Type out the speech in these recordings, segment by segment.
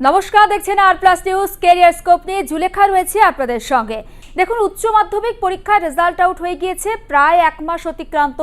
নমস্কার দেখছেন R plus news career scope নিয়ে জুলেখা রয়েছে আপনাদের সঙ্গে। দেখুন, উচ্চ মাধ্যমিক পরীক্ষার রেজাল্ট আউট হয়ে গিয়েছে প্রায় এক মাস অতিক্রান্ত।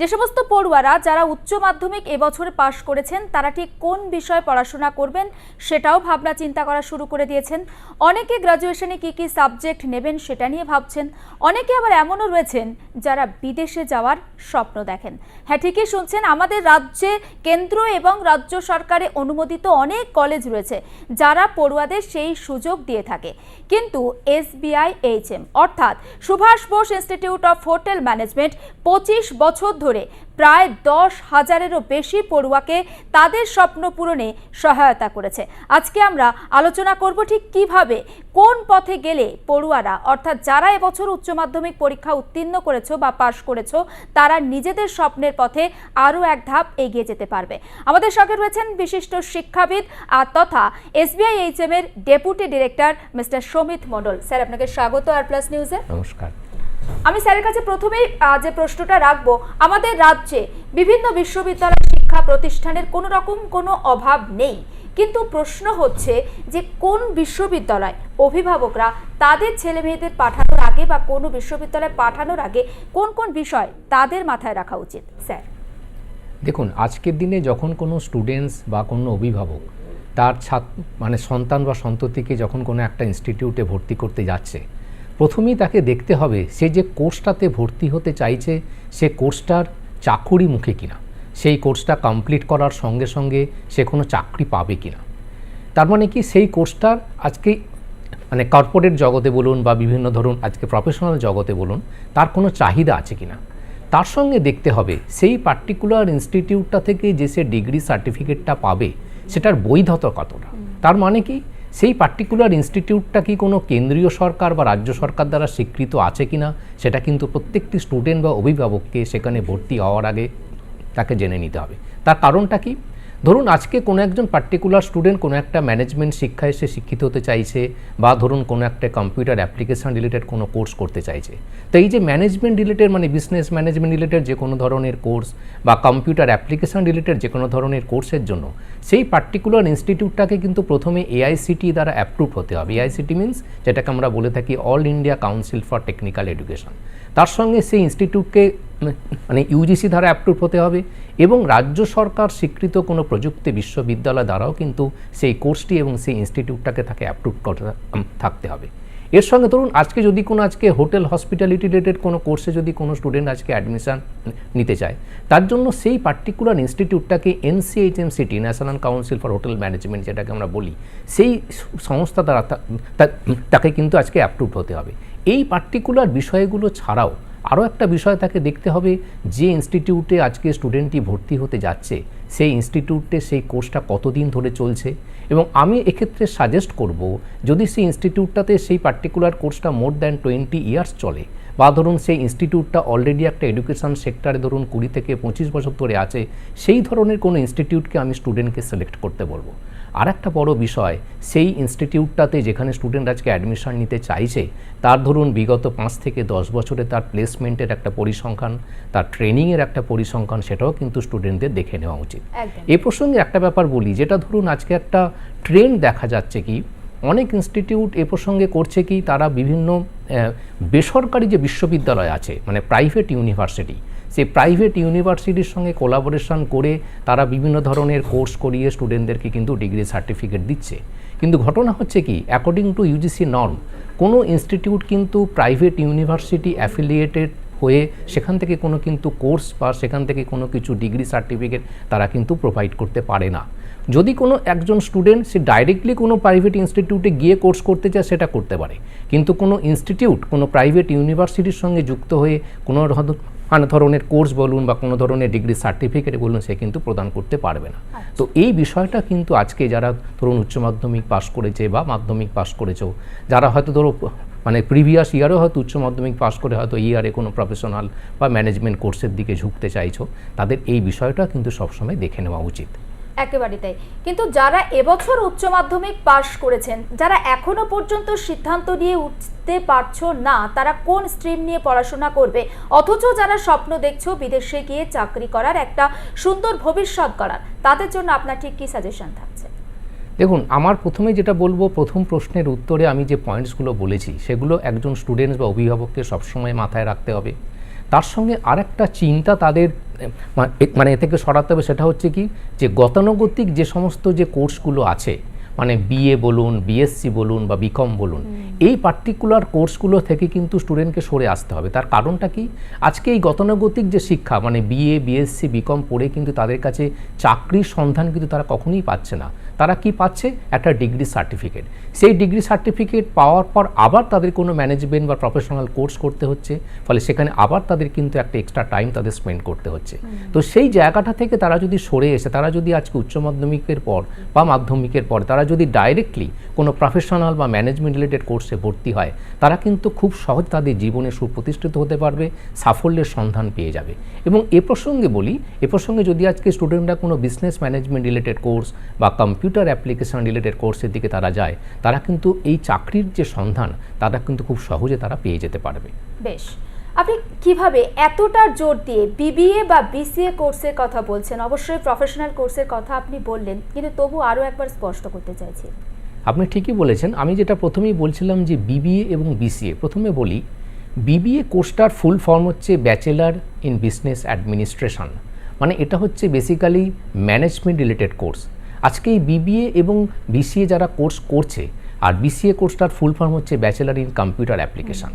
যে সমস্ত পড়ুয়ারা যারা উচ্চ মাধ্যমিক এবছরে পাশ করেছেন, তারা ঠিক কোন বিষয়ে পড়াশোনা করবেন সেটাও ভাবনা চিন্তা করা শুরু করে দিয়েছেন। অনেকে গ্রাজুয়েশনে কি কি সাবজেক্ট নেবেন সেটা নিয়ে ভাবছেন। অনেকে আবার এমনও রয়েছেন যারা বিদেশে যাওয়ার স্বপ্ন দেখেন। হ্যাঁ ঠিকই শুনছেন, আমাদের রাজ্যে কেন্দ্র এবং রাজ্য সরকারে অনুমোদিত অনেক কলেজ রয়েছে যারা পড়ুয়াদের সেই সুযোগ দিয়ে থাকে। কিন্তু এসবিআই এইচএম অর্থাৎ Subhas Bose institute of hotel management পঁচিশ বছর ধরে প্রায় দশ হাজারেরও বেশি পড়ুয়াকে তাদের স্বপ্ন পূরণে সহায়তা করেছে। আজকে আমরা আলোচনা করব ঠিক কীভাবে, কোন পথে গেলে পড়ুয়ারা, অর্থাৎ যারা এবছর উচ্চ মাধ্যমিক পরীক্ষা উত্তীর্ণ করেছ বা পাশ করেছ, তারা নিজেদের স্বপ্নের পথে আরও এক ধাপ এগিয়ে যেতে পারবে। আমাদের সঙ্গে রয়েছেন বিশিষ্ট শিক্ষাবিদ আর তথা এসবিআই এইচএম এর deputy director mister Samit Mondal. Sir, আপনাকে স্বাগত আর প্লাস নিউজে। নমস্কার। আমি স্যারের কাছে প্রথমেই যে প্রশ্নটা রাখব, আমাদের রাজ্যে বিভিন্ন বিশ্ববিদ্যালয় শিক্ষা প্রতিষ্ঠানের কোনো রকম কোনো অভাব নেই। কিন্তু প্রশ্ন হচ্ছে যে কোন বিশ্ববিদ্যালয় অভিভাবকরা তাদের ছেলে মেয়েদের পাঠানোর আগে বা কোনো বিশ্ববিদ্যালয়ে পাঠানোর আগে কোন কোন বিষয় তাদের মাথায় রাখা উচিত, স্যার? দেখুন, আজকের দিনে যখন কোনো স্টুডেন্টস বা কোনো অভিভাবক তার ছাত্র মানে সন্তান বা সন্ততিকে যখন কোনো একটা ইনস্টিটিউটে ভর্তি করতে যাচ্ছে প্রথমেই তাকে দেখতে হবে সে যে কোর্সটাতে ভর্তি হতে চাইছে সে কোর্সটার চাকুরি মুখে কিনা সেই কোর্সটা কমপ্লিট করার সঙ্গে সঙ্গে সে কোনো চাকরি পাবে কিনা। তার মানে কি সেই কোর্সটার আজকে মানে কর্পোরেট জগতে বলুন বা বিভিন্ন ধরুন আজকে প্রফেশনাল জগতে বলুন তার কোনো চাহিদা আছে কিনা? তার সঙ্গে দেখতে হবে সেই পার্টিকুলার ইনস্টিটিউটটা থেকে যে সে ডিগ্রি সার্টিফিকেটটা পাবে সেটার বৈধতা কতটা? তার মানে কি সেই পার্টিকুলার ইনস্টিটিউটটা কি কোনো কেন্দ্রীয় সরকার বা রাজ্য সরকার দ্বারা স্বীকৃত আছে কি না সেটা কিন্তু প্রত্যেকটি স্টুডেন্ট বা অভিভাবককে সেখানে ভর্তি হওয়ার আগে তাকে জেনে নিতে হবে। তার কারণটা কি? ধরুন আজকে কোনো একজন পার্টিকুলার স্টুডেন্ট কোনো একটা ম্যানেজমেন্ট শিক্ষায় সে শিক্ষিত হতে চাইছে বা ধরুন কোনো একটা কম্পিউটার অ্যাপ্লিকেশন রিলেটেড কোনো কোর্স করতে চাইছে। তো এই যে ম্যানেজমেন্ট রিলেটেড মানে বিজনেস ম্যানেজমেন্ট রিলেটেড যে কোনো ধরনের কোর্স বা কম্পিউটার অ্যাপ্লিকেশন রিলেটেড যে কোনো ধরনের কোর্সের জন্য, সেই পার্টিকুলার ইনস্টিটিউটটাকে কিন্তু প্রথমে এআইসিটি দ্বারা অ্যাপ্রুভ হতে হবে। এআইসিটি মিনস যেটাকে আমরা বলে থাকি all India council for technical education তার সঙ্গে সেই ইনস্টিটিউটকে মানে ইউজিসি দ্বারা অ্যাপ্রুভ হতে হবে এবং রাজ্য সরকার স্বীকৃত কোনো প্রযুক্তি বিশ্ববিদ্যালয় দ্বারাও কিন্তু সেই কোর্সটি এবং সেই ইনস্টিটিউটটাকে তাকে অ্যাপ্রুভ থাকতে হবে। এর সঙ্গে ধরুন আজকে যদি কোনো, আজকে হোটেল হসপিটালিটি রিলেটেড কোনো কোর্সে যদি কোনো স্টুডেন্ট আজকে অ্যাডমিশন নিতে চায়, তার জন্য সেই particular ইনস্টিটিউটটাকে NCHMCT national council for hotel management যেটাকে আমরা বলি, সেই সংস্থা দ্বারা তাকে কিন্তু আজকে অ্যাপ্রুভ হতে হবে। এই পার্টিকুলার বিষয়গুলো ছাড়াও আরও একটা বিষয় তাকে দেখতে হবে, যে ইনস্টিটিউটে আজকে স্টুডেন্টটি ভর্তি হতে যাচ্ছে, সেই ইনস্টিটিউটে সেই কোর্সটা কতদিন ধরে চলছে? এবং আমি এক্ষেত্রে সাজেস্ট করব, যদি সেই ইনস্টিটিউটটাতে সেই পার্টিকুলার কোর্সটা মোর দ্যান টোয়েন্টি ইয়ার্স চলে, বা ধরুন সেই ইনস্টিটিউটটা অলরেডি একটা এডুকেশন সেক্টরে ধরুন কুড়ি থেকে পঁচিশ বছর ধরে আছে, সেই ধরনের কোনো ইনস্টিটিউটকে আমি স্টুডেন্টকে সিলেক্ট করতে বলব। আর একটা বড় বিষয় সেই ইনস্টিটিউটটাতে যেখানে স্টুডেন্ট আজকে অ্যাডমিশন নিতে চাইছে তার ধরুন বিগত পাঁচ থেকে দশ বছরে তার প্লেসমেন্টের একটা পরিসংখ্যান তার ট্রেনিংয়ের একটা পরিসংখ্যান সেটাও কিন্তু স্টুডেন্টদের দেখে নেওয়া উচিত। এ প্রসঙ্গে একটা ব্যাপার বলি যেটা ধরুন আজকে একটা ট্রেন্ড দেখা যাচ্ছে কি অনেক ইনস্টিটিউট এ প্রসঙ্গে করছে কি তারা বিভিন্ন বেসরকারি যে বিশ্ববিদ্যালয় আছে মানে প্রাইভেট ইউনিভার্সিটি সেই প্রাইভেট ইউনিভার্সিটির সঙ্গে কোলাবোরেশন করে তারা বিভিন্ন ধরনের কোর্স করিয়ে স্টুডেন্টদেরকে কিন্তু ডিগ্রি সার্টিফিকেট দিচ্ছে। কিন্তু ঘটনা হচ্ছে কি অ্যাকর্ডিং টু ইউজিসি নর্ম কোনো ইনস্টিটিউট কিন্তু প্রাইভেট ইউনিভার্সিটি অ্যাফিলিয়েটেড হয়ে সেখান থেকে কোনো কিন্তু কোর্স বা সেখান থেকে কোনো কিছু ডিগ্রি সার্টিফিকেট তারা কিন্তু প্রোভাইড করতে পারে না। যদি কোনো একজন স্টুডেন্ট সে ডাইরেক্টলি কোনো প্রাইভেট ইনস্টিটিউটে গিয়ে কোর্স করতে চায়, সেটা করতে পারে। কিন্তু কোনো ইনস্টিটিউট কোনো প্রাইভেট ইউনিভার্সিটির সঙ্গে যুক্ত হয়ে কোনো মানে ধরনের কোর্স বলুন বা কোনো ধরনের ডিগ্রি সার্টিফিকেট বলুন সে কিন্তু প্রদান করতে পারবে না। তো এই বিষয়টা কিন্তু আজকে যারা ধরুন উচ্চ মাধ্যমিক পাস করেছে বা মাধ্যমিক পাস করেছে যারা হয়তো ধরো মানে প্রিভিয়াস ইয়ারেও হয়তো উচ্চ মাধ্যমিক পাস করে হয়তো ইয়ারে কোনো প্রফেশনাল বা ম্যানেজমেন্ট কোর্সের দিকে ঝুঁকতে চাইছো তাদের এই বিষয়টা কিন্তু সবসময় দেখে নেওয়া উচিত। একেবারে তাই। কিন্তু যারা এবছর উচ্চ মাধ্যমিক পাশ করেছেন, যারা এখনও পর্যন্ত সিদ্ধান্ত নিয়ে উঠতে পারছ না, তারা কোন স্ট্রিম নিয়ে পড়াশোনা করবে? অথচ যারা স্বপ্ন দেখছ বিদেশে গিয়ে চাকরি করার একটা সুন্দর ভবিষ্যৎ করার তাদের জন্য আপনার ঠিক কী সাজেশন থাকছে? দেখুন, আমার প্রথমে যেটা বলব, প্রথম প্রশ্নের উত্তরে আমি যে পয়েন্টসগুলো বলেছি, সেগুলো একজন স্টুডেন্টস বা অভিভাবককে সবসময় মাথায় রাখতে হবে। তার সঙ্গে আরেকটা চিন্তা তাদের মানে এ থেকে সরাতে হবে সেটা হচ্ছে কি যে গতানুগতিক যে সমস্ত যে কোর্সগুলো আছে মানে বিএ বলুন বিএসসি বলুন বা বিকম বলুন এই পার্টিকুলার কোর্সগুলো থেকে কিন্তু স্টুডেন্টকে সরে আসতে হবে। তার কারণটা কি আজকে এই গতানুগতিক যে শিক্ষা মানে বিএ বিএসসি বিকম পড়ে কিন্তু তাদের কাছে চাকরির সন্ধান কিন্তু তারা কখনোই পাচ্ছে না। তারা কি পাচ্ছে? একটা ডিগ্রি সার্টিফিকেট। সেই ডিগ্রি সার্টিফিকেট পাওয়ার পর আবার তাদের কোনো ম্যানেজমেন্ট বা প্রফেশনাল কোর্স করতে হচ্ছে। ফলে সেখানে আবার তাদের কিন্তু একটা এক্সট্রা টাইম তাদের স্পেন্ড করতে হচ্ছে। তো সেই জায়গাটা থেকে তারা যদি সরে এসে তারা যদি আজকে উচ্চ মাধ্যমিকের পর বা মাধ্যমিকের পর তারা যদি ডাইরেক্টলি কোনো প্রফেশনাল বা ম্যানেজমেন্ট রিলেটেড কোর্সে ভর্তি হয় তারা কিন্তু খুব সহজ তাদের জীবনে সুপ্রতিষ্ঠিত হতে পারবে সাফল্যের সন্ধান পেয়ে যাবে। এবং এ প্রসঙ্গে বলি এ প্রসঙ্গে যদি আজকে স্টুডেন্টরা কোনো বিজনেস ম্যানেজমেন্ট রিলেটেড কোর্স বা কম্পিউটার অ্যাপ্লিকেশন রিলেটেড কোর্সের দিকে তারা যায় তারা কিন্তু এই চাকরির যে সন্ধান তারা কিন্তু খুব সহজে তারা পেয়ে যেতে পারবে। বেশ। আপনি কীভাবে এতটা জোর দিয়ে বিবিএ বা বিসিএ কোর্সের কথা বলছেন? অবশ্যই প্রফেশনাল কোর্সের কথা আপনি বললেন কিন্তু তবু আরও একবার স্পষ্ট করতে চাইছি। আপনি ঠিকই বলেছেন। আমি যেটা প্রথমেই বলছিলাম যে বিবিএ এবং বিসিএ প্রথমে বলি বিবিএ কোর্সটার ফুল ফর্ম হচ্ছে ব্যাচেলার ইন বিজনেস অ্যাডমিনিস্ট্রেশন মানে এটা হচ্ছে বেসিক্যালি ম্যানেজমেন্ট রিলেটেড কোর্স আজকে এই বিবিএ এবং বিসিএ যারা কোর্স করছে, আর বিসিএ কোর্সটার ফুল ফর্ম হচ্ছে ব্যাচেলার ইন কম্পিউটার অ্যাপ্লিকেশান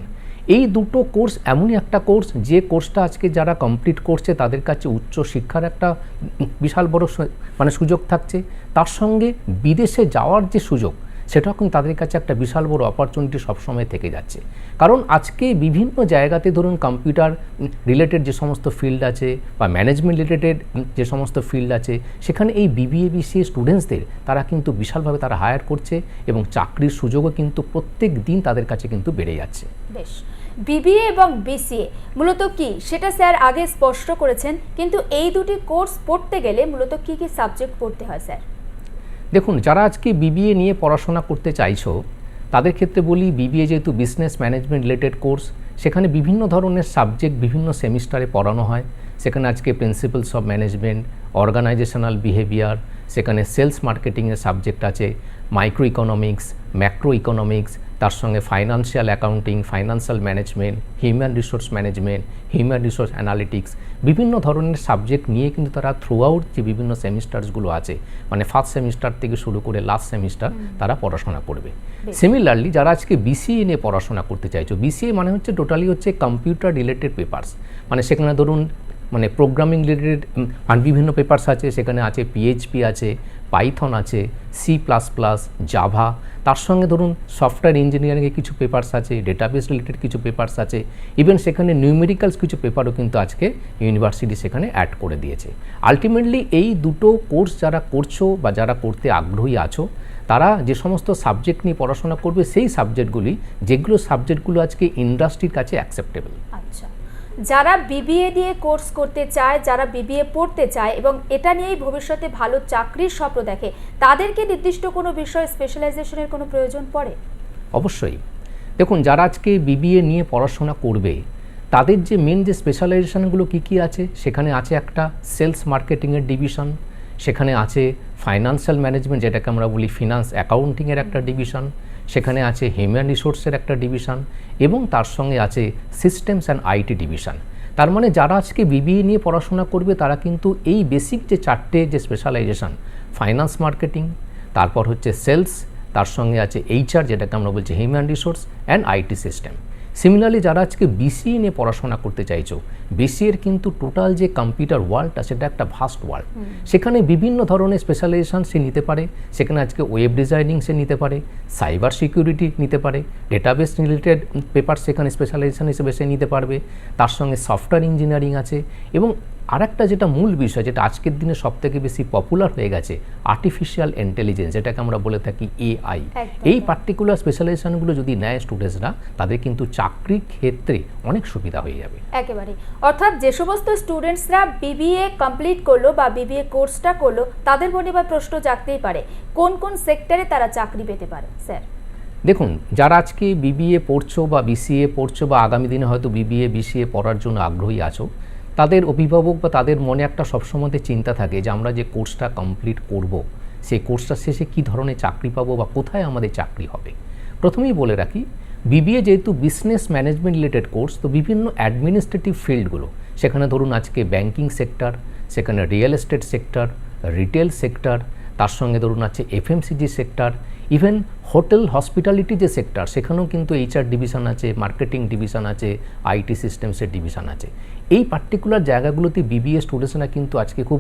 এই দুটো কোর্স এমনই একটা কোর্স যে কোর্সটা আজকে যারা কমপ্লিট করছে, তাদের কাছে উচ্চ শিক্ষার একটা বিশাল বড় মানে সুযোগ থাকছে। তার সঙ্গে বিদেশে যাওয়ার যে সুযোগ সেটাও কিন্তু তাদের কাছে একটা বিশাল বড় অপরচুনিটি সবসময় থেকে যাচ্ছে। কারণ আজকে বিভিন্ন জায়গাতে ধরুন কম্পিউটার রিলেটেড যে সমস্ত ফিল্ড আছে বা ম্যানেজমেন্ট রিলেটেড যে সমস্ত ফিল্ড আছে, সেখানে এই বিবিএ বিসিএ স্টুডেন্টসদের তারা কিন্তু বিশালভাবে তারা হায়ার করছে এবং চাকরির সুযোগও কিন্তু প্রত্যেক দিন তাদের কাছে কিন্তু বেড়ে যাচ্ছে। বেশ। বিবিএ এবং বিসিএ মূলত কি? সেটা স্যার আগে স্পষ্ট করেছেন, কিন্তু এই দুটি কোর্স পড়তে গেলে মূলত কি কি সাবজেক্ট পড়তে হয় স্যার? দেখুন, যারা আজকে বিবিএ নিয়ে পড়াশোনা করতে চাইছো, তাদের ক্ষেত্রে বলি বিবিএ যেহেতু বিজনেস ম্যানেজমেন্ট রিলেটেড কোর্স সেখানে বিভিন্ন ধরনের সাবজেক্ট বিভিন্ন সেমিস্টারে পড়ানো হয়। সেখানে আজকে principles of management organisational behaviour সেখানে সেলস মার্কেটিংয়ের সাবজেক্ট আছে মাইক্রো ইকোনমিক্স ম্যাক্রো ইকোনমিক্স তার সঙ্গে financial accounting financial management human resource management human resource analytics বিভিন্ন ধরনের সাবজেক্ট নিয়ে কিন্তু তারা থ্রু আউট যে বিভিন্ন সেমিস্টারসগুলো আছে মানে ফার্স্ট সেমিস্টার থেকে শুরু করে লাস্ট সেমিস্টার তারা পড়াশোনা করবে। সিমিলারলি যারা আজকে বিসিএ নিয়ে পড়াশোনা করতে চাইছো বিসিএ মানে হচ্ছে টোটালি হচ্ছে কম্পিউটার রিলেটেড পেপার্স মানে সেখানে ধরুন মানে প্রোগ্রামিং রিলেটেড বিভিন্ন পেপার্স আছে সেখানে আছে পিএইচপি আছে পাইথন আছে সি প্লাস প্লাস জাভা তার সঙ্গে ধরুন সফটওয়্যার ইঞ্জিনিয়ারিংয়ে কিছু পেপার্স আছে ডেটাবেস রিলেটেড কিছু পেপার্স আছে ইভেন সেখানে নিউমেরিক্যালস কিছু পেপারও কিন্তু আজকে ইউনিভার্সিটি সেখানে অ্যাড করে দিয়েছে। আলটিমেটলি এই দুটো কোর্স যারা করছ বা যারা করতে আগ্রহী আছো, তারা যে সমস্ত সাবজেক্ট নিয়ে পড়াশোনা করবে, সেই সাবজেক্টগুলি যেগুলো সাবজেক্টগুলো আজকে ইন্ডাস্ট্রির কাছে অ্যাকসেপ্টেবল যারা বিবিএ দিয়ে কোর্স করতে চায়, যারা বিবিএ পড়তে চায় এবং এটা নিয়েই ভবিষ্যতে ভালো চাকরির স্বপ্ন দেখে, তাদেরকে নির্দিষ্ট কোনো বিষয়ে স্পেশালাইজেশনের কোনো প্রয়োজন পড়ে? অবশ্যই। দেখুন, যারা আজকে বিবিএ নিয়ে পড়াশোনা করবে, তাদের যে মেন যে স্পেশালাইজেশনগুলো কী কী আছে, সেখানে আছে একটা সেলস মার্কেটিংয়ের ডিভিশন সেখানে আছে ফাইন্যান্সিয়াল ম্যানেজমেন্ট যেটাকে আমরা বলি ফিনান্স অ্যাকাউন্টিংয়ের একটা ডিভিশন সেখানে আছে হিউম্যান রিসোর্সের একটা ডিভিশন এবং তার সঙ্গে আছে সিস্টেমস অ্যান্ড আইটি ডিভিশন তার মানে যারা আজকে বিবিএ নিয়ে পড়াশোনা করবে, তারা কিন্তু এই বেসিক যে চারটে যে স্পেশালাইজেশন ফাইন্যান্স মার্কেটিং তারপর হচ্ছে সেলস তার সঙ্গে আছে এইচআর যেটাকে আমরা বলছি human resource and IT system similarly যারা আজকে বিসিএ নিয়ে পড়াশোনা করতে চাইছো বিসিএর কিন্তু টোটাল যে কম্পিউটার ওয়ার্ল্ডটা সেটা একটা ভাস্ট ওয়ার্ল্ড সেখানে বিভিন্ন ধরনের স্পেশালাইজেশন সে নিতে পারে। সেখানে আজকে ওয়েব ডিজাইনিং সে নিতে পারে সাইবার সিকিউরিটি নিতে পারে ডেটাবেস রিলেটেড পেপার সেখানে স্পেশালাইজেশন হিসেবে সে নিতে পারবে। তার সঙ্গে সফটওয়্যার ইঞ্জিনিয়ারিং আছে এবং আরেকটা যেটা মূল বিষয় যেটা আজকের দিনে সবথেকে বেশি পপুলার হয়ে গেছে আর্টিফিশিয়াল ইন্টেলিজেন্স যেটাকে আমরা বলে থাকি এআই এই পার্টিকুলার স্পেশালাইজেশনগুলো যদি নেয় স্টুডেন্টসরা তাদের কিন্তু চাকরির ক্ষেত্রে অনেক সুবিধা হয়ে যাবে। একেবারে। অর্থাৎ যে সমস্ত স্টুডেন্টসরা বিবিএ কমপ্লিট করল বা বিবিএ কোর্সটা করল তাদের মনে বা প্রশ্ন জাগতেই পারে কোন কোন সেক্টরে তারা চাকরি পেতে পারে স্যার? দেখুন যারা আজকে বিবিএ পড়ছো বা বিসিএ পড়ছো বা আগামী দিনে হয়তো বিবিএ বিসিএ পড়ার জন্য আগ্রহী আছো তাদের অভিভাবক বা তাদের মনে একটা সবসময় চিন্তা থাকে যে আমরা যে কোর্সটা কমপ্লিট করব, সেই কোর্সটা শেষে কি ধরনের চাকরি পাবো বা কোথায় আমাদের চাকরি হবে? প্রথমেই বলে রাখি বিবিএ যেহেতু বিজনেস ম্যানেজমেন্ট রিলেটেড কোর্স তো বিভিন্ন অ্যাডমিনিস্ট্রেটিভ ফিল্ডগুলো, সেখানে ধরুন আজকে ব্যাংকিং সেক্টর সেখানে real estate sector retail sector তার সঙ্গে ধরুন আছে FMCG sector even hotel hospitality যে সেক্টর সেখানেও কিন্তু এইচআর ডিভিশন আছে মার্কেটিং ডিভিশন আছে আইটি সিস্টেমসের ডিভিশন আছে। এই পার্টিকুলার জায়গাগুলোতে বিবিএ স্টুডেন্টসরা কিন্তু আজকে খুব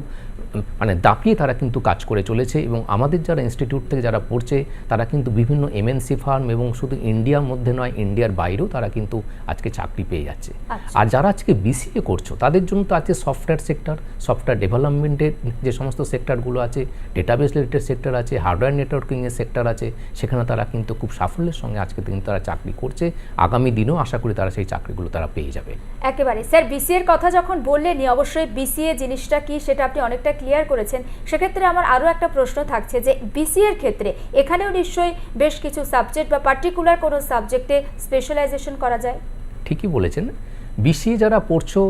মানে দাপিয়ে তারা কিন্তু কাজ করে চলেছে এবং আমাদের যারা ইনস্টিটিউট থেকে যারা পড়ছে তারা কিন্তু বিভিন্ন এমএনসি ফার্ম এবং শুধু ইন্ডিয়ার মধ্যে নয় ইন্ডিয়ার বাইরেও তারা কিন্তু আজকে চাকরি পেয়ে যাচ্ছে। আচ্ছা। আর যারা আজকে বিসিএ করছ তাদের জন্য তো আছে সফটওয়্যার সেক্টর সফটওয়্যার ডেভেলপমেন্টের যে সমস্ত সেক্টরগুলো আছে ডেটাবেস রিলেটেড সেক্টর আছে হার্ডওয়্যার নেটওয়ার্কিংয়ের সেক্টর আছে সেখানে তারা কিন্তু খুব সাফল্যের সঙ্গে আজকে কিন্তু তারা চাকরি করছে। আগামী দিনেও আশা করি তারা সেই চাকরিগুলো তারা পেয়ে যাবে। একেবারে। স্যার বিসিএর কথা যখন বললেনই অবশ্যই বিসিএ জিনিসটা কি সেটা আপনি অনেকটা ক্লিয়ার করেছেন, সেক্ষেত্রে আমার আরও একটা প্রশ্ন থাকছে যে বিসিএ এর ক্ষেত্রে এখানেও নিশ্চয়ই বেশ কিছু সাবজেক্ট বা পার্টিকুলার কোনো সাবজেক্টে স্পেশালাইজেশন করা যায়? ঠিকই বলেছেন। বিসিএ যারা পড়ছো,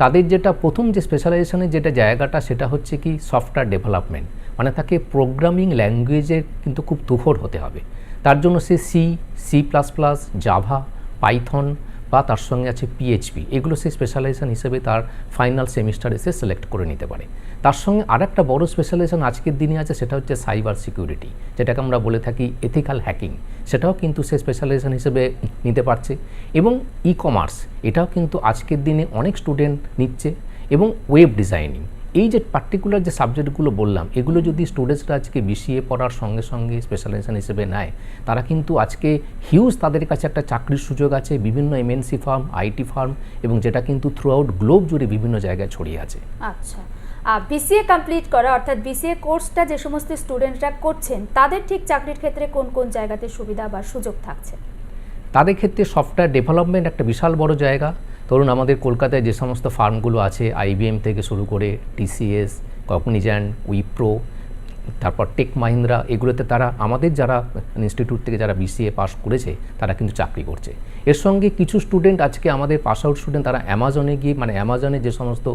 তাদের যেটা প্রথম যে স্পেশালাইজেশনের যেটা জায়গাটা, সেটা হচ্ছে কি সফটওয়্যার ডেভেলপমেন্ট মানে তাকে প্রোগ্রামিং ল্যাঙ্গুয়েজের কিন্তু খুব তুখর হতে হবে। তার জন্য সে C C plus plus Java Python বা তার সঙ্গে আছে পিএইচপি এগুলো সে স্পেশালাইজেশন হিসেবে তার ফাইনাল সেমিস্টার এসে সিলেক্ট করে নিতে পারে। তার সঙ্গে আর একটা বড় স্পেশালাইজেশন আজকের দিনে আছে, সেটা হচ্ছে সাইবার সিকিউরিটি যেটাকে আমরা বলে থাকি এথিক্যাল হ্যাকিং সেটাও কিন্তু সে স্পেশালাইজেশন হিসেবে নিতে পারছে। এবং ই কমার্স এটাও কিন্তু আজকের দিনে অনেক স্টুডেন্ট নিচ্ছে। এবং ওয়েব ডিজাইনিং এই যে পার্টিকুলার যে সাবজেক্টগুলো বললাম, এগুলো যদি স্টুডেন্টসরা আজকে বিসিএ পড়ার সঙ্গে সঙ্গে স্পেশালাইজেশন হিসেবে নেয়, তারা কিন্তু আজকে হিউজ তাদের কাছে একটা চাকরির সুযোগ আছে, বিভিন্ন এমএনসি ফার্ম আইটি ফার্ম এবং যেটা কিন্তু থ্রু আউট গ্লোব জুড়ে বিভিন্ন জায়গায় ছড়িয়ে আছে। আচ্ছা। বিসিএ কমপ্লিট করা, অর্থাৎ বিসিএ কোর্সটা যে সমস্ত স্টুডেন্টরা করছেন, তাদের ঠিক চাকরির ক্ষেত্রে কোন কোন জায়গাতে সুবিধা বা সুযোগ থাকছে? তাদের ক্ষেত্রে সফটওয়্যার ডেভেলপমেন্ট একটা বিশাল বড় জায়গা। ধরুন, আমাদের কলকাতায় যে সমস্ত ফার্মগুলো আছে আইবিএম থেকে শুরু করে টিসিএস কগনিজ্যান্ট উইপ্রো তারপর টেক মাহিন্দ্রা এগুলোতে তারা আমাদের যারা ইনস্টিটিউট থেকে যারা বিসিএ পাস করেছে তারা কিন্তু চাকরি করছে। এর সঙ্গে কিছু স্টুডেন্ট আজকে আমাদের পাস আউট স্টুডেন্ট তারা অ্যামাজনে গিয়ে মানে অ্যামাজনে যে সমস্ত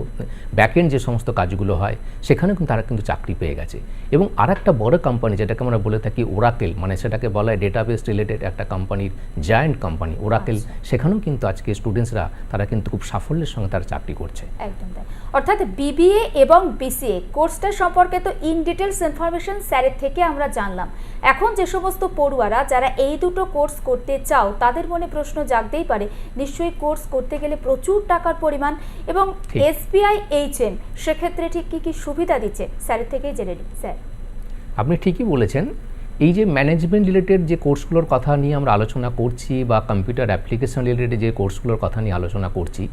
ব্যাকএন্ড যে সমস্ত কাজগুলো হয় সেখানে কিন্তু তারা কিন্তু চাকরি পেয়ে গেছে। এবং আর একটা বড় কোম্পানি যেটাকে আমরা বলে থাকি ওরাকেল মানে সেটাকে বলা হয় ডেটাবেস রিলেটেড একটা কোম্পানির জায়ান্ট কোম্পানি ওরাকেল সেখানেও কিন্তু আজকে স্টুডেন্টসরা তারা কিন্তু খুব সাফল্যের সঙ্গে তারা চাকরি করছে। একদম অর্থাৎ বিবিএ এবং বিসিএ কোর্সটা সম্পর্কে তো ইন ডিটেলস ইনফরমেশন স্যারের থেকে আমরা জানলাম। এখন যে সমস্ত পড়ুয়ারা যারা এই দুটো কোর্স করতে চাও তাদের মনে প্রশ্ন জাগতেই পারে নিশ্চয়ই কোর্স করতে গেলে প্রচুর টাকার পরিমাণ এবং। এসবিআই এইচএম সেক্ষেত্রে ঠিক কি কি সুবিধা দিচ্ছে? স্যারের থেকেই জেনে নিই স্যার। আপনি ঠিকই বলেছেন। এই যে ম্যানেজমেন্ট রিলেটেড যে কোর্সগুলোর কথা নিয়ে আমরা আলোচনা করছি বা কম্পিউটার অ্যাপ্লিকেশন রিলেটেড যে কোর্সগুলোর কথা নিয়ে আলোচনা করছি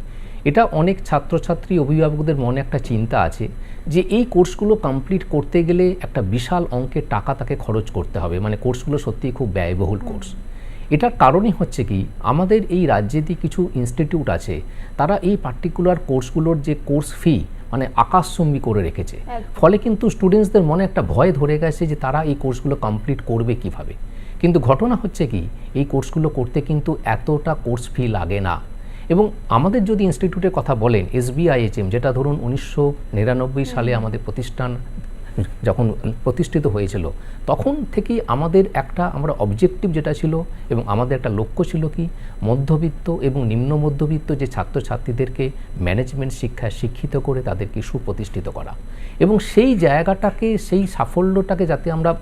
এটা অনেক ছাত্রছাত্রী অভিভাবকদের মনে একটা চিন্তা আছে যে এই কোর্সগুলো কমপ্লিট করতে গেলে একটা বিশাল অঙ্কের টাকা তাকে খরচ করতে হবে। মানে কোর্সগুলো সত্যিই খুব ব্যয়বহুল কোর্স। এটার কারণই হচ্ছে কি আমাদের এই রাজ্যেতে কিছু ইনস্টিটিউট আছে তারা এই পার্টিকুলার কোর্সগুলোর যে কোর্স ফি মানে আকাশচুম্বী করে রেখেছে। ফলে কিন্তু স্টুডেন্টসদের মনে একটা ভয় ধরে গেছে যে তারা এই কোর্সগুলো কমপ্লিট করবে কীভাবে। কিন্তু ঘটনা হচ্ছে কি এই কোর্সগুলো করতে কিন্তু এতটা কোর্স ফি লাগে না। এবং আমাদের যদি ইনস্টিটিউটের কথা বলেন এসবিআইএচএম যেটা ধরুন উনিশশো নিরানব্বই সালে আমাদের প্রতিষ্ঠান যখন প্রতিষ্ঠিত হয়েছিল তখন থেকেই আমাদের একটা আমরা অবজেক্টিভ যেটা ছিল এবং আমাদের একটা লক্ষ্য ছিল কি? মধ্যবিত্ত এবং নিম্ন মধ্যবিত্ত যে ছাত্রছাত্রীদেরকে ম্যানেজমেন্ট শিক্ষায় শিক্ষিত করে তাদেরকে সুপ্রতিষ্ঠিত করা। এবং সেই জায়গাটাকে সেই সাফল্যটাকে যাতে আমরা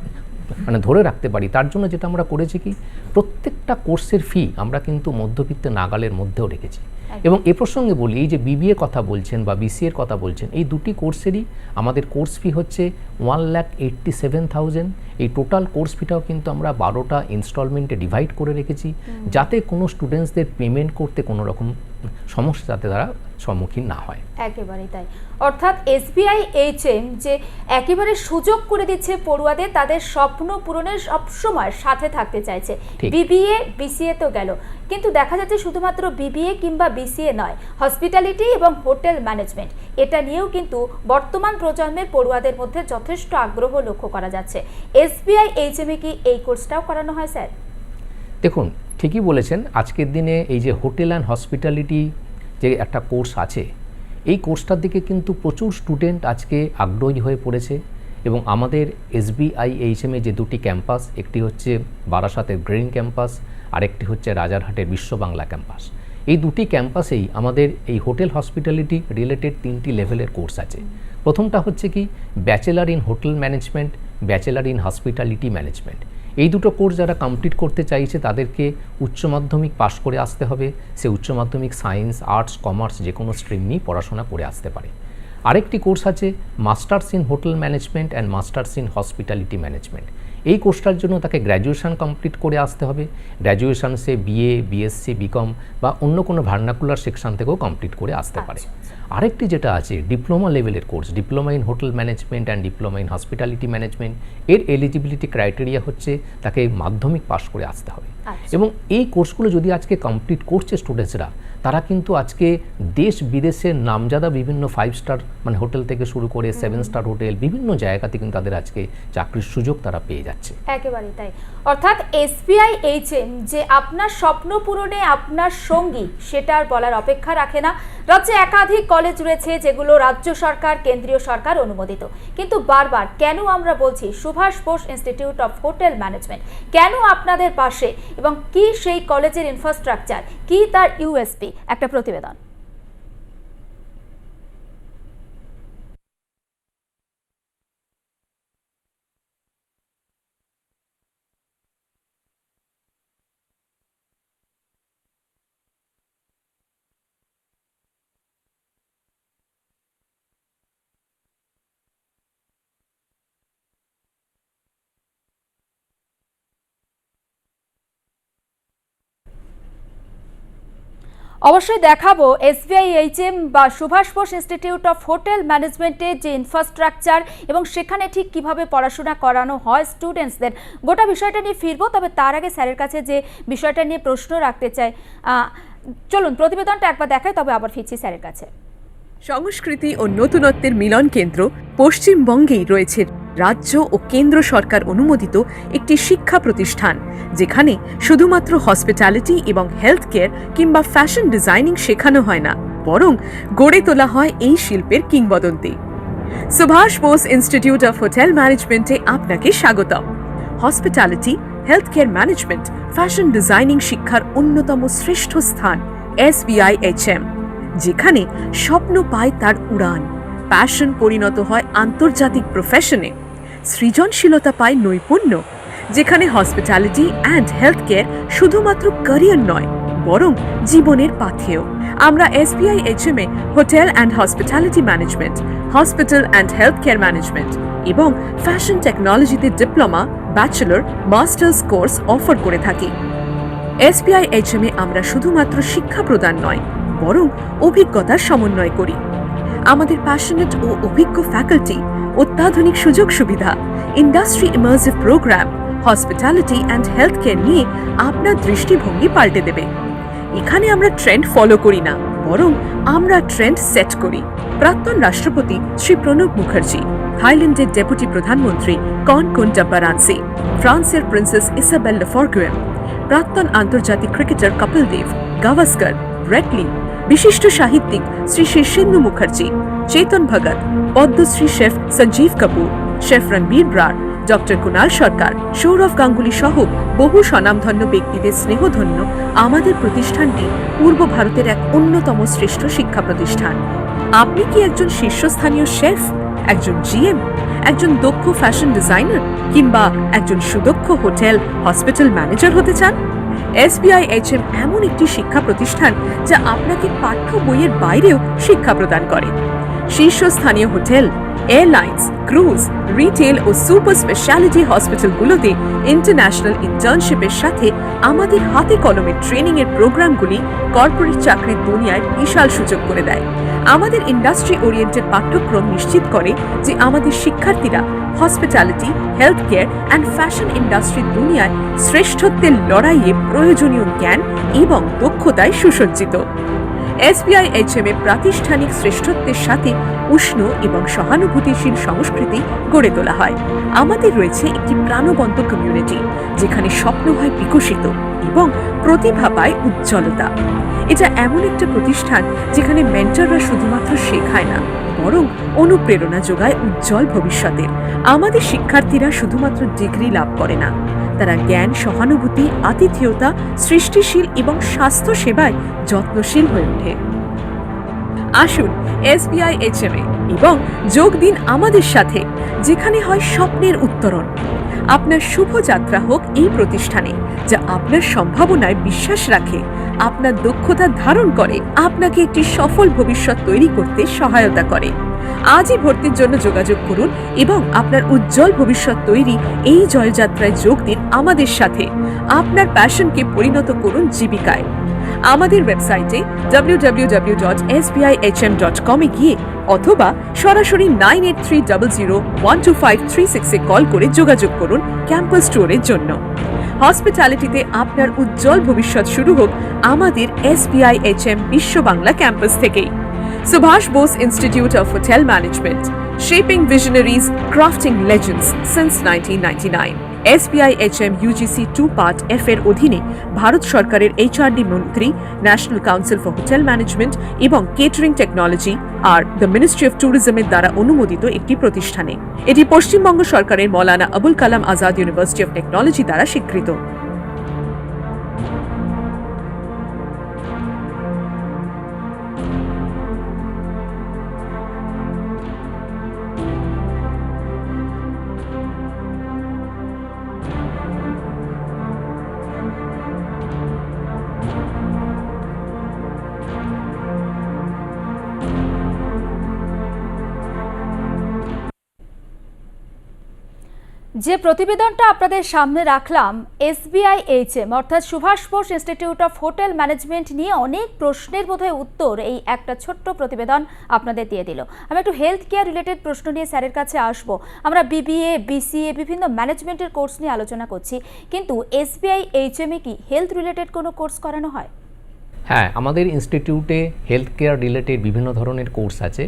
মানে ধরে রাখতে পারি। তার জন্য যেটা আমরা করেছি কি প্রত্যেকটা কোর্সের ফি আমরা কিন্তু মধ্যবিত্ত নাগালের মধ্যেও রেখেছি। এবং এ প্রসঙ্গে বলি এই যে বিবিএ কথা বলছেন বা বিসিএ এর কথা বলছেন এই দুটি কোর্সেরই আমাদের কোর্স ফি হচ্ছে one lakh eighty seven thousand এই টোটাল কোর্স ফিটাও কিন্তু আমরা বারোটা ইনস্টলমেন্টে ডিভাইড করে রেখেছি। যাতে কোনো স্টুডেন্টসদের পেমেন্ট করতে কোনো রকম সমস্যা যাতে তারা সম্মুখীন না হয়। একেবারেই তাই। অর্থাৎ এসবিআই এইচএম যে একেবারে সুযোগ করে দিচ্ছে পড়ুয়াদের তাদের স্বপ্ন পূরণের সবসময় সাথে থাকতে চাইছে। বিবিএ বিসিএ তো গেল। কিন্তু দেখা যাচ্ছে শুধুমাত্র বিবিএ কিংবা বিসিএ নয় হসপিটালিটি এবং হোটেল ম্যানেজমেন্ট এটা নিয়েও কিন্তু বর্তমান প্রজন্মের পড়ুয়াদের মধ্যে যথেষ্ট আগ্রহ লক্ষ্য করা যাচ্ছে। এসবিআই এইচএম এ কি এই কোর্সটাও করানো হয় স্যার? দেখুন ঠিকই বলেছেন আজকের দিনে এই যে হোটেল অ্যান্ড হসপিটালিটি যে একটা কোর্স আছে, এই কোর্সটার দিকে কিন্তু প্রচুর স্টুডেন্ট আজকে আগ্রহী হয়ে পড়েছে এবং আমাদের এসবিআই এইচএমে যে দুটি ক্যাম্পাস একটি হচ্ছে বারাসাতের গ্রিন ক্যাম্পাস আরেকটি হচ্ছে রাজারহাটের বিশ্ব বাংলা ক্যাম্পাস এই দুটি ক্যাম্পাসেই আমাদের এই হোটেল হসপিটালিটি রিলেটেড তিনটি লেভেলের কোর্স আছে। প্রথমটা হচ্ছে কি bachelor in hotel management bachelor in hospitality management এই দুটো কোর্স যারা কমপ্লিট করতে চাইছে, তাদেরকে উচ্চ মাধ্যমিক পাশ করে আসতে হবে। সে উচ্চ মাধ্যমিক সায়েন্স আর্টস কমার্স যে কোনো স্ট্রিম নিয়ে পড়াশোনা করে আসতে পারে। আরেকটি কোর্স আছে masters in hotel management and masters in hospitality management এই কোর্সটার জন্য তাকে গ্র্যাজুয়েশন কমপ্লিট করে আসতে হবে। গ্র্যাজুয়েশন সে বিএ বিএসসি বিকম বা অন্য কোনো ভার্নাকুলার সেকশন থেকেও কমপ্লিট করে আসতে পারে। আরেকটি যেটা আছে ডিপ্লোমা লেভেলের course diploma in hotel management and diploma in hospitality management এর এলিজিবিলিটি ক্রাইটেরিয়া হচ্ছে তাকে মাধ্যমিক পাশ করে আসতে হবে। আচ্ছা। এবং এই কোর্সগুলো যদি আজকে কমপ্লিট করছে স্টুডেন্টসরা তারা কিন্তু আজকে দেশ বিদেশের নামজাদা বিভিন্ন ফাইভ স্টার মানে হোটেল থেকে শুরু করে সেভেন স্টার হোটেল বিভিন্ন জায়গাতে কিন্তু তাদের আজকে চাকরির সুযোগ তারা পেয়ে যাচ্ছে। একেবারেই তাই। অর্থাৎ এসবিআই, এইচএম যে আপনার স্বপ্ন পূরণে আপনার সঙ্গী, সেটা আর বলার অপেক্ষা রাখে না। রাজ্যে একাধিক কলেজ রয়েছে যেগুলো রাজ্য সরকার, কেন্দ্রীয় সরকার অনুমোদিত। কিন্তু বারবার কেন আমরা বলছি Subhas Bose institute of hotel management? কেন আপনাদের পাশে? এবং কি সেই কলেজের ইনফ্রাস্ট্রাকচার কি তার ইউএসপি একটা প্রতিবেদন। অবশ্যই দেখাবো এসবিআই এইচএম বা Subhas Bose institute of hotel ম্যানেজমেন্টের যে ইনফ্রাস্ট্রাকচার এবং সেখানে ঠিক কীভাবে পড়াশোনা করানো হয় স্টুডেন্টসদের গোটা বিষয়টা নিয়ে ফিরবো, তবে তার আগে স্যারের কাছে যে বিষয়টা নিয়ে প্রশ্ন রাখতে চাই চলুন প্রতিবেদনটা একবার দেখাই, তবে আবার ফিরছি স্যারের কাছে। সংস্কৃতি ও নতুনত্বের মিলন কেন্দ্র পশ্চিমবঙ্গেই রয়েছে। রাজ্য ও কেন্দ্র সরকার অনুমোদিত একটি শিক্ষা প্রতিষ্ঠান, যেখানে শুধুমাত্র হসপিটালিটি এবং হেলথ কেয়ার কিংবা ফ্যাশন ডিজাইনিং শেখানো হয় না, বরং গড়ে তোলা হয় এই শিল্পের কিংবদন্তি। Subhas Bose institute of hotel ম্যানেজমেন্টে আপনাকে স্বাগতম। Hospitality health care management fashion designing শিক্ষার অন্যতম শ্রেষ্ঠ স্থান এসবিআই এইচএম যেখানে স্বপ্ন পায় তার উড়ান। প্যাশন পরিণত হয় আন্তর্জাতিক প্রফেশনে সৃজনশীলতা পায় নৈপুণ্য, যেখানে হসপিটালিটি অ্যান্ড হেলথ কেয়ার শুধুমাত্র ক্যারিয়ার নয়, বরং জীবনের পাথেয়। আমরা SBI HM A hotel and hospitality management hospital and health care management এবং ফ্যাশন টেকনোলজিতে diploma bachelor masters course offer করে থাকি। এসবিআই এইচএম এ আমরা শুধুমাত্র শিক্ষা প্রদান নয়, বরং অভিজ্ঞতার সমন্বয় করি। আমাদের প্যাশনেট ও অভিজ্ঞ ফ্যাকাল্টি অত্যাধুনিক সুযোগ সুবিধা industry immersive programme hospitality and health care নিয়ে আপনার দৃষ্টিভঙ্গি পাল্টে দেবে। এখানে আমরা ট্রেন্ড ফলো করি না, বরং আমরা ট্রেন্ড সেট করি। প্রাক্তন রাষ্ট্রপতি শ্রী প্রণব মুখার্জি, থাইল্যান্ডের ডেপুটি প্রধানমন্ত্রী কন কুন্টাব্বারানসি ফ্রান্সের প্রিন্সেস ইসাবেল লফর্গুয়েম প্রাক্তন আন্তর্জাতিক cricketer Kapil Dev, Gavaskar Brett Lee বিশিষ্ট সাহিত্যিক Shri Shirshendu Mukherjee, Chetan Bhagat, Padmashri chef Sanjeev Kapoor, chef Ranveer Brar, doctor Kunal Sarkar, Sourav Ganguly সহ বহু স্বনামধন্য ব্যক্তিদের স্নেহধন্য আমাদের প্রতিষ্ঠানটি পূর্ব ভারতের এক অন্যতম শ্রেষ্ঠ শিক্ষা প্রতিষ্ঠান। আপনি কি একজন শীর্ষস্থানীয় শেফ, একজন জিএম, একজন দক্ষ ফ্যাশন ডিজাইনার কিংবা একজন সুদক্ষ হোটেল, হসপিটাল ম্যানেজার হতে চান? এসবিআই এইচএম এমন একটি শিক্ষা প্রতিষ্ঠান যা আপনাকে পাঠ্য বইয়ের বাইরেও শিক্ষা প্রদান করে। শীর্ষস্থানীয় হোটেল এয়ারলাইন্স ক্রুজ রিটেল ও সুপার স্পেশালিটি হসপিটালগুলোতে ইন্টারন্যাশনাল ইন্টার্নশিপের সাথে আমাদের হাতে কলমে ট্রেনিং এর প্রোগ্রামগুলি কর্পোরেট চাকরির দুনিয়ায় বিশাল সুযোগ করে দেয়। আমাদের ইন্ডাস্ট্রি ওরিয়েন্টেড পাঠ্যক্রম নিশ্চিত করে যে আমাদের শিক্ষার্থীরা hospitality health care and fashion ইন্ডাস্ট্রির দুনিয়ায় শ্রেষ্ঠত্বের লড়াইয়ে প্রয়োজনীয় জ্ঞান এবং দক্ষতায় সুসজ্জিত। এসবিআই এইচএম এ প্রাতিষ্ঠানিক শ্রেষ্ঠত্বের সাথে উষ্ণ এবং সহানুভূতিশীল সংস্কৃতি গড়ে তোলা হয়। আমাদের রয়েছে একটি প্রাণবন্ত কমিউনিটি যেখানে স্বপ্ন হয় বিকশিত এবং প্রতিভা পায় উজ্জ্বলতা। এটা এমন একটা প্রতিষ্ঠান যেখানে মেন্টররা শুধুমাত্র শেখায় না, বরং অনুপ্রেরণা যোগায় উজ্জ্বল ভবিষ্যতের আমাদের শিক্ষার্থীরা শুধুমাত্র ডিগ্রি লাভ করে না। তারা জ্ঞান, সহানুভূতি, আতিথেয়তা, সৃষ্টিশীল এবং স্বাস্থ্য সেবায় যত্নশীল হয়ে ওঠে। আসুন এসবিআই, এইচএমএ এবং যোগ দিন আমাদের সাথে, যেখানে হয় স্বপ্নের উত্তরণ। আপনার শুভ যাত্রা হোক এই প্রতিষ্ঠানে, যা আপনার সম্ভাবনায় বিশ্বাস রাখে, আপনার দক্ষতা ধারণ করে, আপনাকে একটি সফল ভবিষ্যৎ তৈরি করতে সহায়তা করে। আজই ভর্তির জন্য যোগাযোগ করুন এবং আপনার উজ্জ্বল ভবিষ্যৎ তৈরি এই জয়যাত্রায় যোগ দিন আমাদের সাথে। আপনার প্যাশনকে পরিণত করুন জীবিকায়। আমাদের ওয়েবসাইটে www.sbihm.com এ গিয়ে অথবা সরাসরি nine eight three double zero one two five three সিক্সে কল করে যোগাযোগ করুন ক্যাম্পাস ট্যুরের জন্য। হসপিটালিটিতে আপনার উজ্জ্বল ভবিষ্যৎ শুরু হোক আমাদের এসবিআই এইচএম বিশ্ব বাংলা ক্যাম্পাস থেকেই। Subhas Bose institute of hotel management, shaping visionaries crafting legends since 1999 SBI HM UGC two part F এর অধীনে ভারত সরকারের এইচআরডি মন্ত্রী national council for hotel management এবং কেটারিং টেকনোলজি আর দ্য মিনিস্ট্রি অফ ট্যুরিজমের দ্বারা অনুমোদিত একটি প্রতিষ্ঠানে। এটি পশ্চিমবঙ্গ সরকারের Maulana Abul Kalam Azad university of technology দ্বারা স্বীকৃত। যে প্রতিবেদনটা আপনাদের সামনে রাখলাম, এসবিআই এইচএম, অর্থাৎ Subhas Bose institute of hotel management নিয়ে অনেক প্রশ্নের বোধহয় উত্তর এই একটা ছোট্ট প্রতিবেদন আপনাদের দিয়ে দিল। আমি একটু হেলথ কেয়ার রিলেটেড প্রশ্ন নিয়ে স্যারের কাছে আসব। আমরা বিবিএ বিসিএ বিভিন্ন ম্যানেজমেন্টের কোর্স নিয়ে আলোচনা করছি। কিন্তু এসবিআই এইচএম কি হেলথ রিলেটেড কোনো কোর্স করানো হয়? হ্যাঁ আমাদের ইনস্টিটিউটে হেলথ কেয়ার রিলেটেড বিভিন্ন ধরনের কোর্স আছে।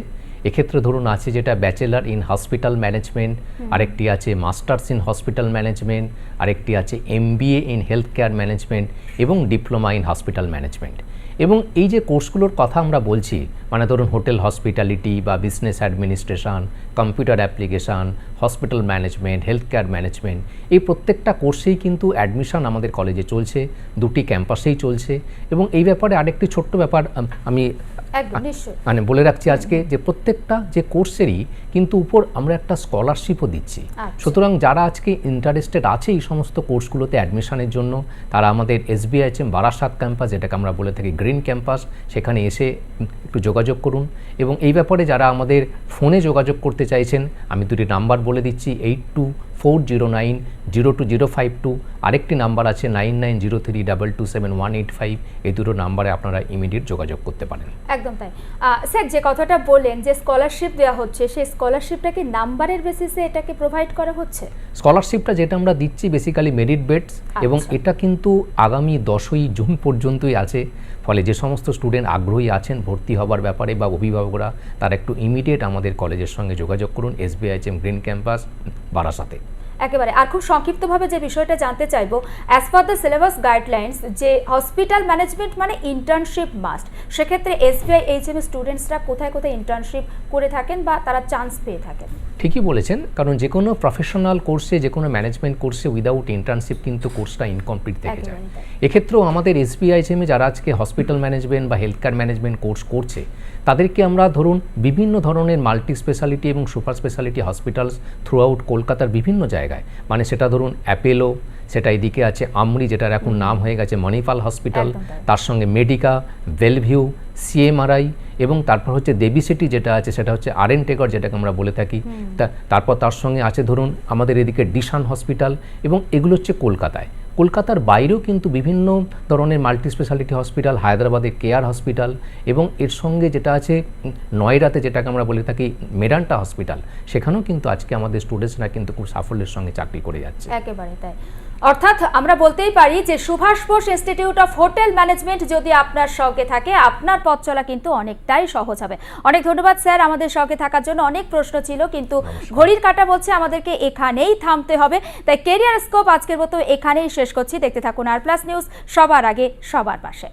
এক্ষেত্রে ধরুন আছে যেটা ব্যাচেলার ইন হসপিটাল ম্যানেজমেন্ট আরেকটি আছে মাস্টার্স ইন হসপিটাল ম্যানেজমেন্ট আরেকটি আছে MBA in health care management এবং ডিপ্লোমা ইন হসপিটাল ম্যানেজমেন্ট এবং এই যে কোর্সগুলোর কথা আমরা বলছি মানে ধরুন হোটেল হসপিটালিটি বা business administration computer application hospital management health care management এই প্রত্যেকটা কোর্সেই কিন্তু অ্যাডমিশন আমাদের কলেজে চলছে দুটি ক্যাম্পাসেই চলছে এবং এই ব্যাপারে আরেকটি ছোট্ট ব্যাপার আমি মানে বলে রাখছি আজকে যে প্রত্যেকটা যে কোর্সেরই কিন্তু উপর আমরা একটা স্কলারশিপও দিচ্ছি। আচ্ছা। সুতরাং যারা আজকে ইন্টারেস্টেড আছে এই সমস্ত কোর্সগুলোতে অ্যাডমিশনের জন্য তারা আমাদের এসবিআইএচএম বারাসাত ক্যাম্পাস যেটাকে আমরা বলে থাকি গ্রিন ক্যাম্পাস সেখানে এসে একটু যোগাযোগ করুন। এবং এই ব্যাপারে যারা আমাদের ফোনে যোগাযোগ করতে চাইছেন আমি দুটি নাম্বার বলে দিচ্ছি eight two four zero nine zero two zero five two. আরেকটি নাম্বার আছে nine nine zero three double two seven one eight five. এই দুটো নাম্বারে আপনারা ইমিডিয়েট যোগাযোগ করতে পারেন। একদম তাই। স্যার যে কথাটা বললেন যে স্কলারশিপ দেওয়া হচ্ছে সেই স্কলারশিপটা কি নাম্বারের বেসিসে এটাকে প্রোভাইড করা হচ্ছে? স্কলারশিপটা যেটা আমরা দিচ্ছি বেসিক্যালি মেরিট বেটস এবং। এটা কিন্তু আগামী দশই জুন পর্যন্তই আছে। ফলে যে সমস্ত স্টুডেন্ট আগ্রহী আছেন ভর্তি হবার ব্যাপারে বা অভিভাবকরা তারা একটু ইমিডিয়েট আমাদের কলেজের সঙ্গে যোগাযোগ করুন এসবিআইএম গ্রিন ক্যাম্পাস বারাসাতে। একেবারে। আর খুব সংক্ষিপ্তভাবে যে বিষয়টা জানতে চাইব as per the syllabus guidelines যে হসপিটাল ম্যানেজমেন্ট মানে ইন্টার্নশিপ মাস্ট সেক্ষেত্রে এসবিআই এইচএম স্টুডেন্টসরা কোথায় কোথায় ইন্টার্নশিপ করে থাকেন বা তারা চান্স পেয়ে থাকেন? ঠিকই বলেছেন কারণ যে কোনো প্রফেশনাল কোর্সে যে কোনো ম্যানেজমেন্ট কোর্সে উইদাউট ইন্টার্নশিপ কিন্তু কোর্সটা ইনকমপ্লিট থেকে যায়। এক্ষেত্রেও আমাদের এসবিআই এসবিআইএমে যারা আজকে হসপিটাল ম্যানেজমেন্ট বা হেলথ কেয়ার ম্যানেজমেন্ট কোর্স করছে তাদেরকে আমরা ধরুন বিভিন্ন ধরনের মাল্টি স্পেশালিটি এবং super speciality hospitals throughout কলকাতার বিভিন্ন জায়গায় মানে সেটা ধরুন অ্যাপেলো সেটা এদিকে আছে আমরি যেটার এখন নাম হয়ে গেছে মণিপাল হসপিটাল। তার সঙ্গে মেডিকা ভেলভিউ সিএমআরআই এবং তারপর হচ্ছে দেবী সিটি যেটা আছে সেটা হচ্ছে আর এন টেকর যেটাকে আমরা বলে থাকি। তা- তারপর তার সঙ্গে আছে ধরুন আমাদের এদিকে ডিশান হসপিটাল এবং এগুলো হচ্ছে কলকাতায়। কলকাতার বাইরেও কিন্তু বিভিন্ন ধরনের মাল্টি স্পেশালিটি হসপিটাল হায়দ্রাবাদের কেয়ার হসপিটাল এবং এর সঙ্গে যেটা আছে উম, নয়ডাতে যেটাকে আমরা বলে থাকি মেডান্টা হসপিটাল। সেখানেও কিন্তু আজকে আমাদের স্টুডেন্টসরা কিন্তু খুব সাফল্যের সঙ্গে চাকরি করে যাচ্ছে। একেবারে তাই। অর্থাৎ আমরা বলতেই পারি যে Subhas Bose institute of hotel management যদি আপনার সঙ্গে থাকে আপনার পথ চলা কিন্তু অনেকটাই সহজ হবে। অনেক ধন্যবাদ স্যার আমাদের সঙ্গে থাকার জন্য অনেক প্রশ্ন ছিল কিন্তু ঘড়ির কাটা বলছে আমাদেরকে এখানেই থামতে হবে। তাই কেরিয়ার স্কোপ আজকের মতো এখানেই শেষ করছি। দেখতে থাকুন আর প্লাস নিউজ সবার আগে সবার পাশে।